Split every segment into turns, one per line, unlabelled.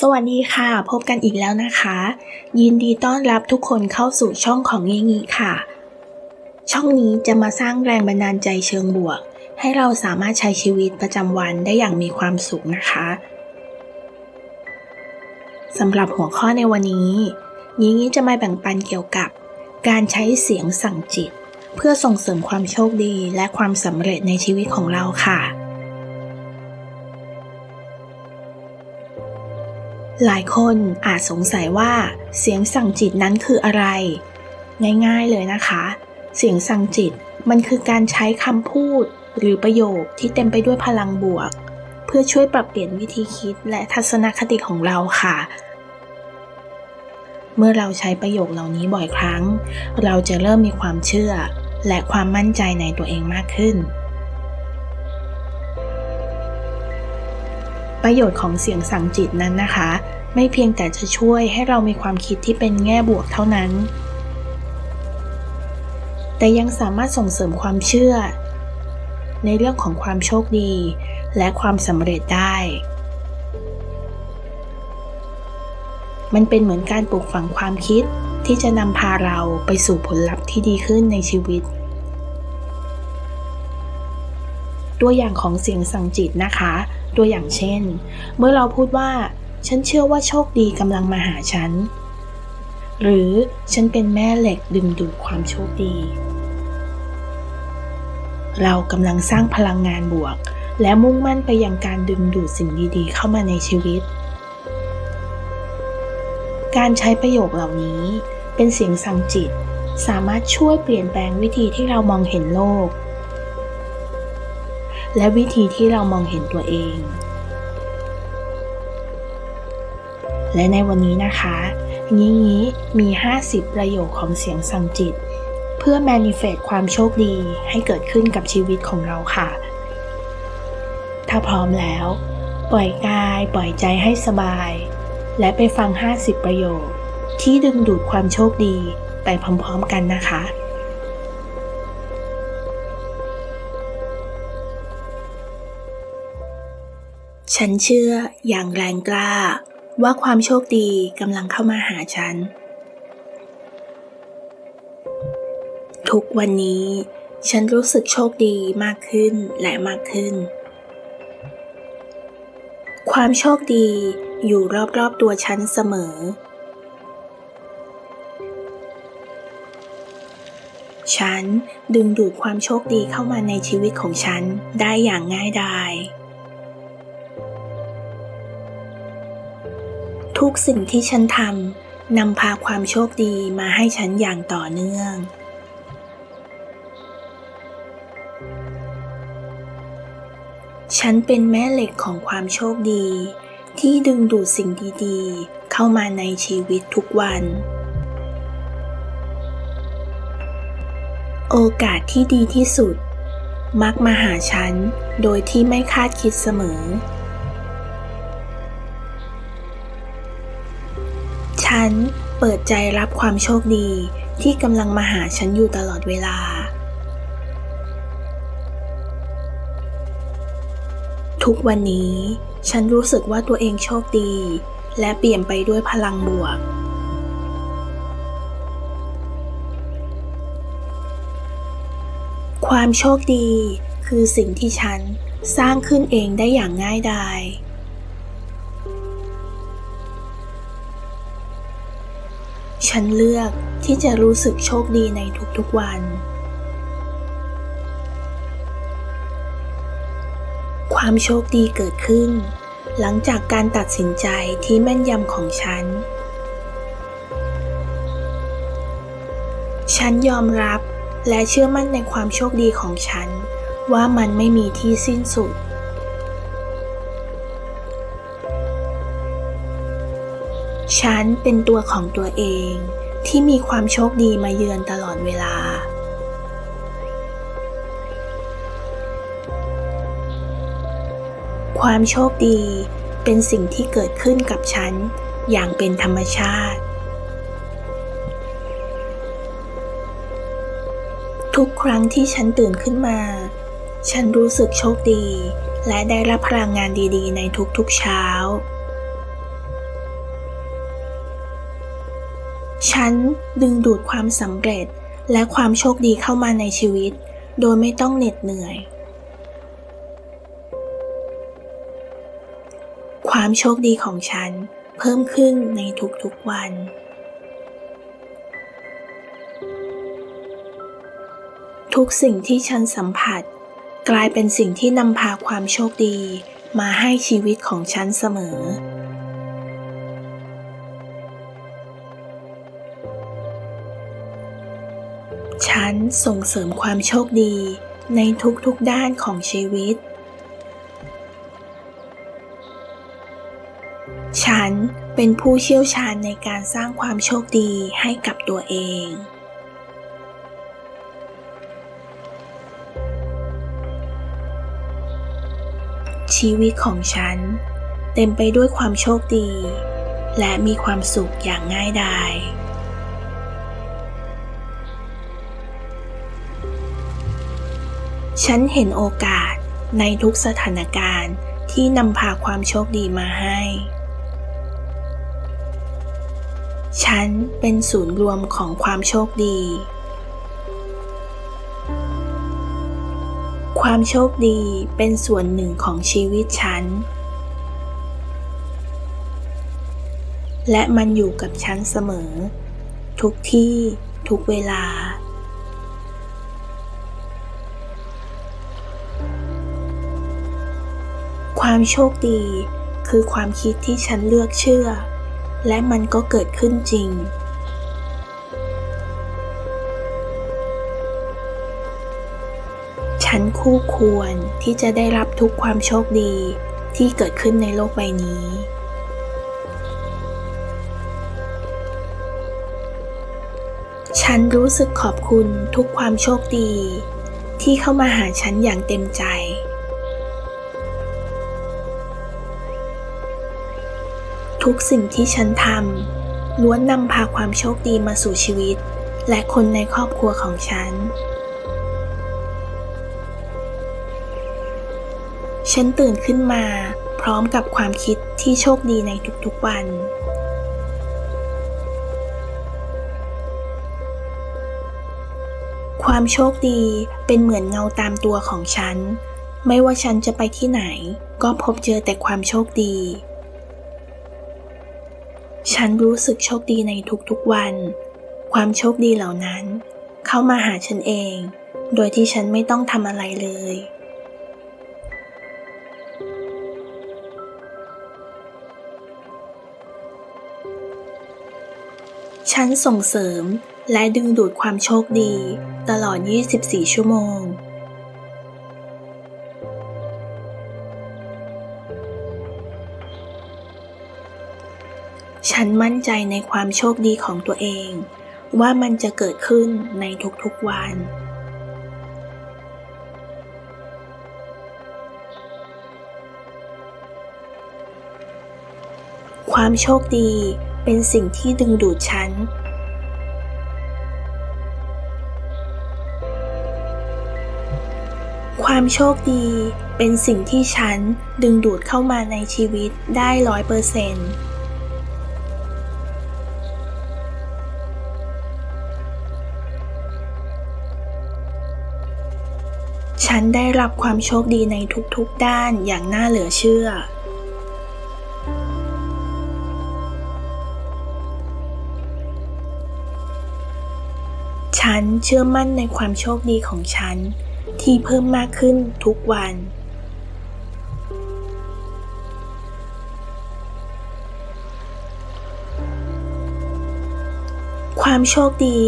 สวัสดีค่ะ พบกันอีกแล้วนะคะ ยินดีต้อนรับทุกคนเข้าสู่ช่องของเงี้งี้ค่ะ ช่องนี้จะมาสร้างแรงบันดาลใจเชิงบวก ให้เราสามารถใช้ชีวิตประจำวันได้อย่างมีความสุขนะคะสำหรับหัวข้อในวันนี้งี้งี้จะมาแบ่งปันเกี่ยวกับ การใช้เสียงสั่งจิต เพื่อส่งเสริมความโชคดีและความสำเร็จในชีวิตของเราค่ะ หลายคนอาจสงสัยว่าเสียงสั่งจิตนั้นคืออะไร ง่ายๆเลยนะคะ เสียงสั่งจิตมันคือการใช้คำพูด หรือประโยคที่เต็มไปด้วยพลังบวก เพื่อช่วยปรับเปลี่ยนวิธีคิดและทัศนคติของเราค่ะ เมื่อเราใช้ประโยคเหล่านี้บ่อยครั้ง เราจะเริ่มมีความเชื่อ และความมั่นใจในตัวเองมากขึ้น ประโยชน์ของเสียงสั่งจิตนั้นนะคะ ไม่เพียงแต่จะช่วยให้เรามีความคิดที่เป็นแง่บวกเท่านั้น แต่ยังสามารถส่งเสริมความเชื่อ ในเรื่องของความโชคดี และความสำเร็จได้ มันเป็นเหมือนการปลูกฝังความคิดที่จะนำพาเราไปสู่ผลลัพธ์ที่ดีขึ้นในชีวิต ตัวอย่างของเสียงสั่งจิตนะคะ ตัวอย่างเช่น เมื่อเราพูดว่า ฉันเชื่อว่าโชคดีกำลังมาหาฉัน หรือฉันเป็นแม่เหล็กดึงดูดความโชคดี เรากำลังสร้างพลังงานบวก และมุ่งมั่นไปยังการดึงดูดสิ่งดีๆ เข้ามาในชีวิต การใช้ประโยคเหล่านี้เป็นเสียงสั่งจิต สามารถช่วยเปลี่ยนแปลงวิธีที่เรามองเห็นโลก และวิธีที่เรามองเห็นตัวเอง และในวันนี้นะคะงี้งี้มี 50 ประโยคของเสียงสั่งจิต เพื่อ manifest ความโชคดีให้เกิดขึ้นกับชีวิตของเราค่ะ ถ้าพร้อมแล้ว ปล่อยกายปล่อยใจให้สบาย และไปฟัง 50 ประโยค ที่ดึงดูดความโชคดีไปพร้อมๆกันนะคะ ฉันเชื่ออย่างแรงกล้า ว่าความโชคดีกำลังเข้ามาหาฉัน ทุกวันนี้ ฉันรู้สึกโชคดีมากขึ้นและมากขึ้น ความโชคดีอยู่รอบๆตัวฉันเสมอ ฉันดึงดูดความโชคดีเข้ามาในชีวิตของฉันได้อย่างง่ายดาย ทุกสิ่งที่ฉันทำนำพาความโชคดีมาให้ฉันอย่างต่อเนื่องฉันเป็นแม่เหล็กของความโชคดี ที่ดึงดูดสิ่งดีๆ เข้ามาในชีวิตทุกวัน โอกาสที่ดีที่สุด มักมาหาฉันโดยที่ไม่คาดคิดเสมอ ฉันเปิดใจรับความโชคดีที่กำลังมาหาฉันอยู่ตลอดเวลา ทุกวันนี้ฉันรู้สึกว่าตัวเองโชคดี และเปลี่ยนไปด้วยพลังบวก ความโชคดีคือสิ่งที่ฉันสร้างขึ้นเองได้อย่างง่ายดาย ฉันเลือกที่จะรู้สึกโชคดีในทุกๆวัน ความโชคดีเกิดขึ้น หลังจากการตัดสินใจที่แม่นยำของฉัน ฉันยอมรับและเชื่อมั่นในความโชคดีของฉันว่ามันไม่มีที่สิ้นสุด ฉันเป็นตัวของตัวเองที่มีความโชคดีมาเยือนตลอดเวลา ความโชคดีเป็นสิ่งที่เกิดขึ้นกับฉันอย่างเป็นธรรมชาติ ทุกครั้งที่ฉันตื่นขึ้นมา ฉันรู้สึกโชคดี และได้รับพลังงานดีๆ ในทุกๆเช้า ฉันดึงดูดความสำเร็จและความโชคดีเข้ามาในชีวิต โดยไม่ต้องเหน็ดเหนื่อย ความโชคดีของฉันเพิ่มขึ้นในทุกๆวัน ทุกสิ่งที่ฉันสัมผัส กลายเป็นสิ่งที่นำพาความโชคดีมาให้ชีวิตของฉันเสมอ ส่งเสริมความโชคดีในทุกๆด้านของชีวิต ฉันเป็นผู้เชี่ยวชาญในการสร้างความโชคดีให้กับตัวเอง ชีวิตของฉัน เต็มไปด้วยความโชคดี และมีความสุขอย่างง่ายดาย ฉันเห็นโอกาสในทุกสถานการณ์ที่นำพาความโชคดีมาให้ ฉันเป็นศูนย์รวมของความโชคดี ความโชคดีเป็นส่วนหนึ่งของชีวิตฉัน และมันอยู่กับฉันเสมอ ทุกที่ทุกเวลา ความโชคดี คือความคิดที่ฉันเลือกเชื่อ และมันก็เกิดขึ้นจริง ฉันคู่ควรที่จะได้รับทุกความโชคดีที่เกิดขึ้นในโลกใบนี้ ฉันรู้สึกขอบคุณทุกความโชคดี ที่เข้ามาหาฉันอย่างเต็มใจ ทุกสิ่งที่ฉันทำล้วนนำพาความโชคดีมาสู่ชีวิต และคนในครอบครัวของฉัน ฉันตื่นขึ้นมาพร้อมกับความคิดที่โชคดีในทุกๆวัน ความโชคดีเป็นเหมือนเงาตามตัวของฉัน ไม่ว่าฉันจะไปที่ไหน ก็พบเจอแต่ความโชคดี ฉันรู้สึกโชคดีในทุกๆวัน ความโชคดีเหล่านั้น เข้ามาหาฉันเอง โดยที่ฉันไม่ต้องทำอะไรเลย ฉันส่งเสริมและดึงดูดความโชคดี ตลอด 24 ชั่วโมง ฉันมั่นใจในความโชคดีของตัวเอง ว่ามันจะเกิดขึ้นในทุกๆวัน ความโชคดีเป็นสิ่งที่ดึงดูดฉัน ความโชคดีเป็นสิ่งที่ฉันดึงดูดเข้ามาในชีวิตได้ร้อยเปอร์เซ็นต์ ฉันได้รับความโชคดีในทุกๆด้านอย่างน่าเหลือเชื่อ ฉันเชื่อมั่นในความโชคดีของฉันที่เพิ่มมากขึ้นทุกวัน ความโชคดี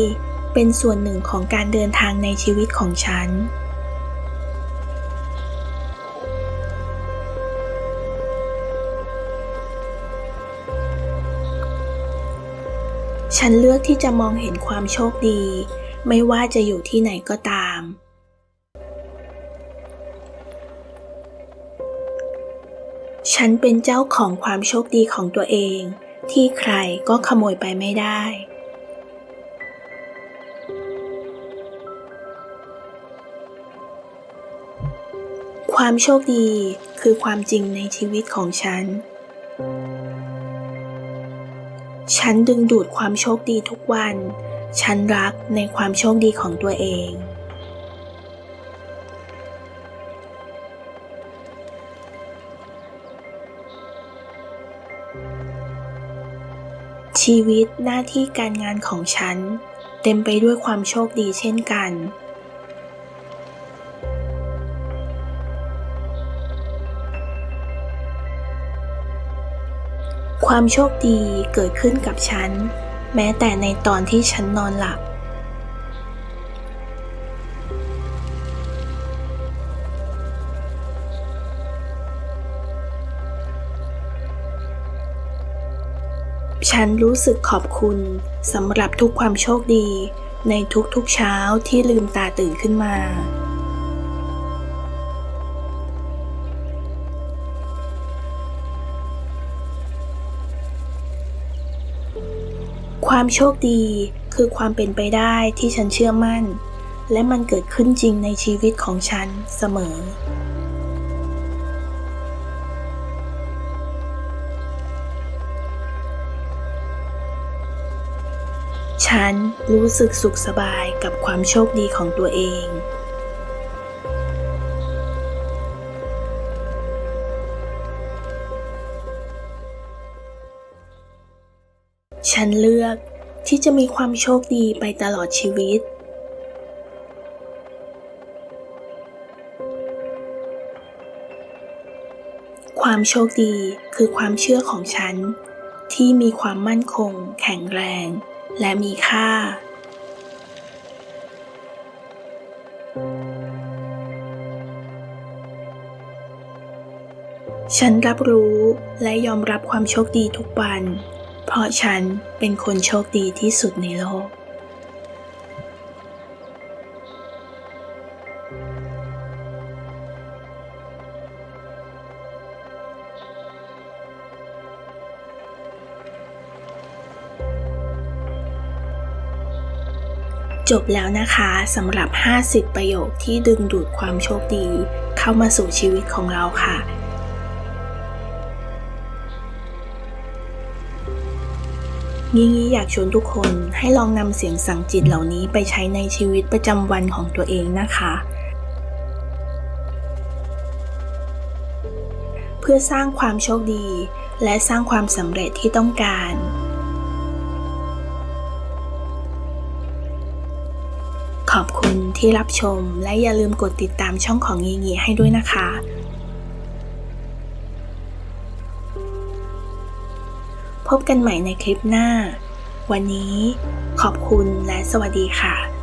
เป็นส่วนหนึ่งของการเดินทางในชีวิตของฉัน ฉันเลือกที่จะมองเห็นความโชคดี ไม่ว่าจะอยู่ที่ไหนก็ตาม ฉันเป็นเจ้าของความโชคดีของตัวเอง ที่ใครก็ขโมยไปไม่ได้ ความโชคดีคือความจริงในชีวิตของฉัน ฉันดึงดูดความโชคดีทุกวัน ฉันรักในความโชคดีของตัวเอง ชีวิตหน้าที่การงานของฉัน เต็มไปด้วยความโชคดีเช่นกัน ความโชคดีเกิดขึ้นกับฉัน แม้แต่ในตอนที่ฉันนอนหลับ ฉันรู้สึกขอบคุณสำหรับทุกความโชคดีในทุกๆเช้าที่ลืมตาตื่นขึ้นมา ความโชคดีคือความเป็นไปได้ที่ฉันเชื่อมั่น และมันเกิดขึ้นจริงในชีวิตของฉันเสมอ ฉันรู้สึกสุขสบายกับความโชคดีของตัวเอง ฉันเลือกที่จะมีความโชคดีไปตลอดชีวิต ความโชคดีคือความเชื่อของฉัน ที่มีความมั่นคง แข็งแรง และมีค่า ฉันรับรู้และยอมรับความโชคดีทุกวัน เพราะฉันเป็นคนโชคดีที่สุดในโลก จบแล้วนะคะสำหรับ 50 ประโยคที่ดึงดูดความโชคดี เข้ามาสู่ชีวิตของเราค่ะ งี้งี้อยากชวนทุกคนให้ลองนำเสียงสั่งจิตเหล่านี้ไปใช้ในชีวิตประจำวันของตัวเองนะคะ เพื่อสร้างความโชคดี และสร้างความสำเร็จที่ต้องการ ขอบคุณที่รับชมและอย่าลืมกดติดตามช่องของงีงีให้ด้วยนะคะ พบกันใหม่ในคลิปหน้า วันนี้ขอบคุณและสวัสดีค่ะ